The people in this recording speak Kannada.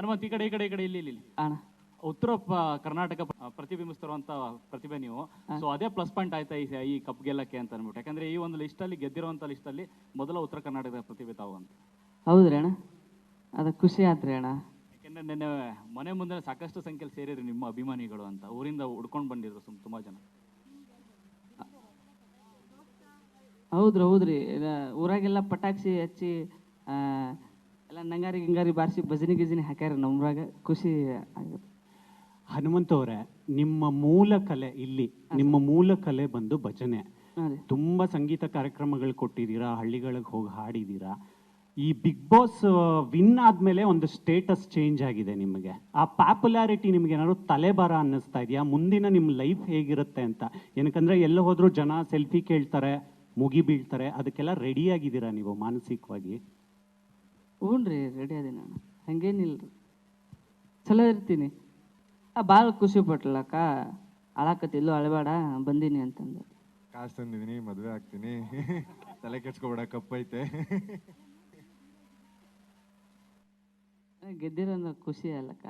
ಹನುಮಂತ್ ಈ ಕಡೆ ಈ ಕಡೆ ಈ ಕಡೆ ಇಲ್ಲಿ ಇಲ್ಲಿ ಇಲ್ಲಿ. ಅಣ್ಣ. ಉತ್ತರ ಪ- ಕರ್ನಾಟಕ ಪ್ರ- ಪ್ರತಿಬಿಂಬಿಸ್ತಿರುವಂತ ಪ್ರತಿಭೆ ನೀವು. ಸೊ ಅದೇ ಪ್ಲಸ್ ಪಾಯಿಂಟ್ ಆಯ್ತಾ ಈ ಈ ಕಪ್ ಗೆಲ್ಲಕ್ಕೆ ಅಂತ ಅನ್ಬಿಟ್ಟು ಯಾಕಂದ್ರೆ ಈ ಒಂದು ಲಿಸ್ಟ್ ಅಲ್ಲಿ ಗೆದ್ದಿರುವಂತ ಲಿಸ್ಟ್ ಅಲ್ಲಿ ಮೊದಲ ಉತ್ತರ ಕರ್ನಾಟಕದ ಪ್ರತಿಭೆ ತಾವು ಅಂತ. ಹೌದ್ರಿ ಅಣ್ಣ. ಅದು ಖುಷಿ ಆತ್ರಿ ಅಣ್ಣ. ಯಾಕೆಂದ್ರೆ ನಿನ್ನೆ ಮನೆ ಮುಂದೆ ಸಾಕಷ್ಟು ಸಂಖ್ಯೆಯಲ್ಲಿ ಸೇರಿದ್ರು ನಿಮ್ಮ ಅಭಿಮಾನಿಗಳು ಅಂತ. ಊರಿಂದ ಹುಡ್ಕೊಂಡು ಬಂದಿದ್ರು ಸುಮ್ ತುಂಬಾ ಜನ. ಹೌದ್ರಿ ಹೌದ್ರಿ. ಇದ ಊರಾಗೆಲ್ಲ ಪಟಾಕ್ಷಿ ಹಚ್ಚಿ ಆ, ಎಲ್ಲ ನಂಗಾರಿ ಗಂಗಾರಿ ಬಾರಿಸಿ ಭಜನೆ ಗಿಜನಿ ಹಾಕ್ಯಾರ ನಮ್ರಾಗ. ಖುಷಿ ಆಗುತ್ತೆ. ಹನುಮಂತ ಅವರೇ ನಿಮ್ಮ ಮೂಲ ಕಲೆ ಇಲ್ಲಿ ನಿಮ್ಮ ಮೂಲ ಕಲೆ ಬಂದು ಭಜನೆ. ತುಂಬಾ ಸಂಗೀತ ಕಾರ್ಯಕ್ರಮಗಳು ಕೊಟ್ಟಿದ್ದೀರಾ ಹಳ್ಳಿಗಳಿಗೆ ಹೋಗಿ ಹಾಡಿದ್ದೀರಾ. ಈ ಬಿಗ್ ಬಾಸ್ ವಿನ್ ಆದ್ಮೇಲೆ ಒಂದು ಸ್ಟೇಟಸ್ ಚೇಂಜ್ ಆಗಿದೆ ನಿಮಗೆ. ಆ ಪಾಪ್ಯುಲಾರಿಟಿ ನಿಮ್ಗೆ ಏನಾದ್ರು ತಲೆಬಾರ ಅನ್ನಿಸ್ತಾ ಇದೆಯಾ? ಮುಂದಿನ ನಿಮ್ಮ ಲೈಫ್ ಹೇಗಿರುತ್ತೆ ಅಂತ. ಏನಕಂದ್ರೆ ಎಲ್ಲ ಹೋದ್ರು ಜನ ಸೆಲ್ಫಿ ಕೇಳ್ತಾರೆ ಮುಗಿ ಬೀಳ್ತಾರೆ ಅದಕ್ಕೆಲ್ಲ ರೆಡಿ ಆಗಿದ್ದೀರಾ ನೀವು ಮಾನಸಿಕವಾಗಿ? ಹ್ಞೂ ರೀ ರೆಡಿ ಅದೀನಿ ನಾನು. ಹಂಗೇನಿಲ್ರಿ ಚಲೋ ಇರ್ತೀನಿ. ಆ ಭಾಳ ಖುಷಿ ಪಟ್ಲಕ್ಕ. ಅಳಾಕತ್ತಿಲ್ಲೋ ಅಳಬೇಡ ಬಂದೀನಿ ಅಂತಂದು. ಕಾಸು ತಂದಿದ್ದೀನಿ ಮದುವೆ ಆಗ್ತೀನಿ. ತಲೆ ಕೆಡ್ಸ್ಕೊಬೇಡ ಕಪ್ಪೈತೆ ಗೆದ್ದಿರೋ ಖುಷಿ ಅಲ್ಲಕ್ಕ.